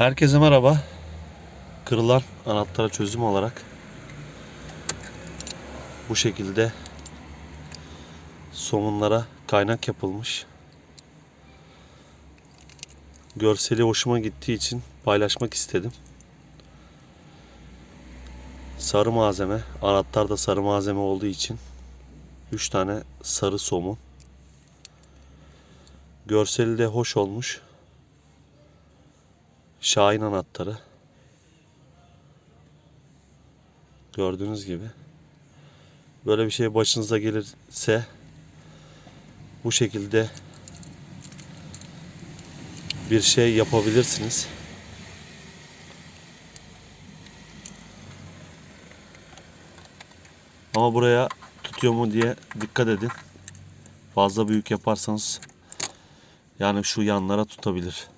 Herkese merhaba. Kırılan anahtara çözüm olarak bu şekilde somunlara kaynak yapılmış. Görseli hoşuma gittiği için paylaşmak istedim. Sarı malzeme, anahtar da sarı malzeme olduğu için 3 tane sarı somun. Görseli de hoş olmuş. Şahin anahtarı. Gördüğünüz gibi. Böyle bir şey başınıza gelirse bu şekilde bir şey yapabilirsiniz. Ama buraya tutuyor mu diye dikkat edin. Fazla büyük yaparsanız yani şu yanlara tutabilir.